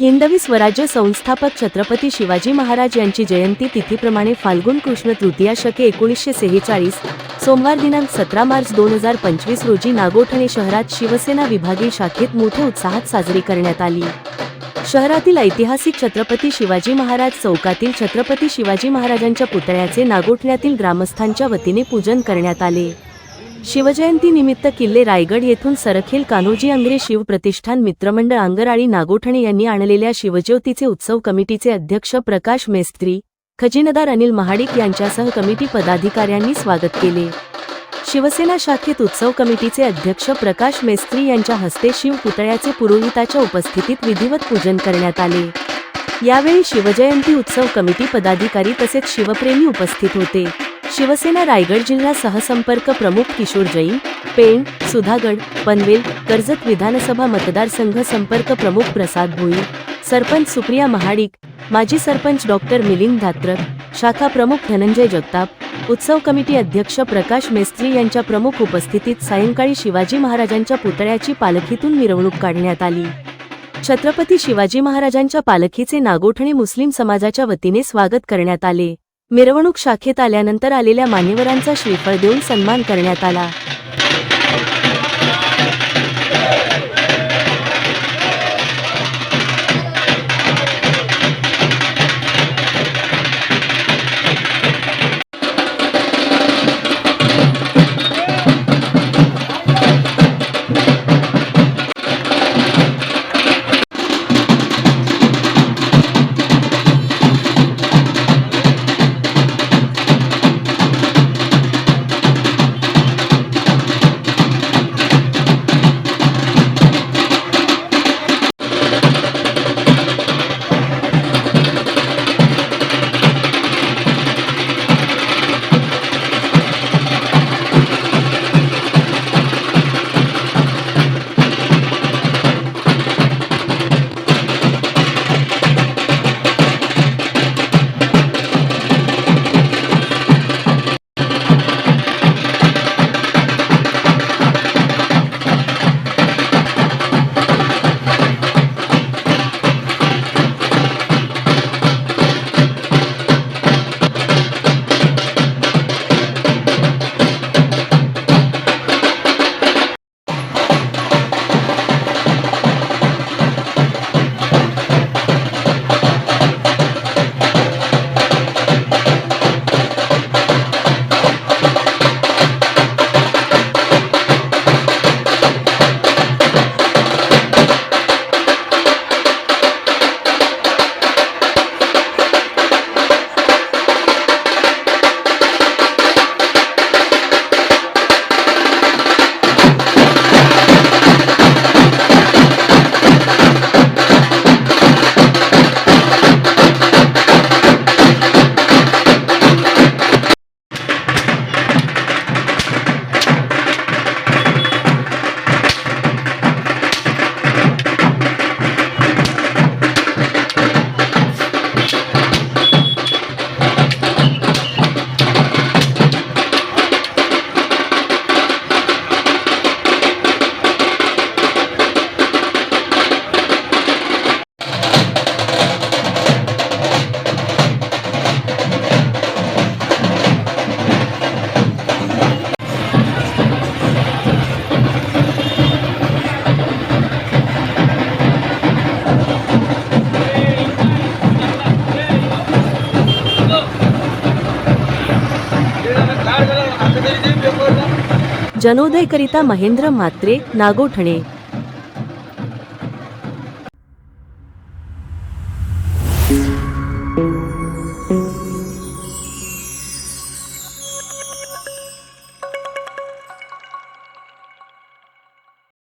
हिंदवी स्वराज्य संस्थापक छत्रपती शिवाजी महाराज यांची जयंती तिथीप्रमाणे फाल्गुन कृष्ण तृतीया शके एकोणीसशे सेहेचाळीस सोमवार दिनांक सतरा मार्च दोन हजार पंचवीस रोजी नागोठणे शहरात शिवसेना विभागीय शाखेत मोठ्या उत्साहात साजरी करण्यात आली. शहरातील ऐतिहासिक छत्रपती शिवाजी महाराज चौकातील छत्रपती शिवाजी महाराजांच्या पुतळ्याचे नागोठण्यातील ग्रामस्थांच्या वतीने पूजन करण्यात आले. शिवजयंती निमित्त किल्ले रायगड येथून सरखेल कान्होजी अंग्रे शिवप्रतिष्ठान मित्रमंडळ अंगराळी नागोठणे यांनी आणलेल्या शिवज्योतीचे उत्सव कमिटीचे अध्यक्ष प्रकाश मेस्त्री खजिनदार अनिल महाडिक यांच्यासह कमिटी पदाधिकाऱ्यांनी स्वागत केले. शिवसेना शाखेत उत्सव कमिटीचे अध्यक्ष प्रकाश मेस्त्री यांच्या हस्ते शिव पुतळ्याचे पुरोहिताच्या उपस्थितीत विधिवत पूजन करण्यात आले. यावेळी शिवजयंती उत्सव कमिटी पदाधिकारी तसेच शिवप्रेमी उपस्थित होते. शिवसेना रायगड जिल्हा सहसंपर्क प्रमुख किशोर जैन पेण सुधागड पनवेल कर्जत विधानसभा मतदारसंघ संपर्क प्रमुख प्रसाद भोई सरपंच सुप्रिया महाडिक माजी सरपंच डॉक्टर मिलिंद धात्रक शाखा प्रमुख धनंजय जगताप उत्सव कमिटी अध्यक्ष प्रकाश मेस्त्री यांच्या प्रमुख उपस्थितीत सायंकाळी शिवाजी महाराजांच्या पुतळ्याची पालखीतून मिरवणूक काढण्यात आली. छत्रपती शिवाजी महाराजांच्या पालखीचे नागोठणे मुस्लिम समाजाच्या वतीने स्वागत करण्यात आले. मिरवणूक शाखेत आल्यानंतर आलेल्या मान्यवरांचा श्रीफळ देऊन सन्मान करण्यात आला. जनोदयकरिता महेंद्र म्हात्रे नागोठणे.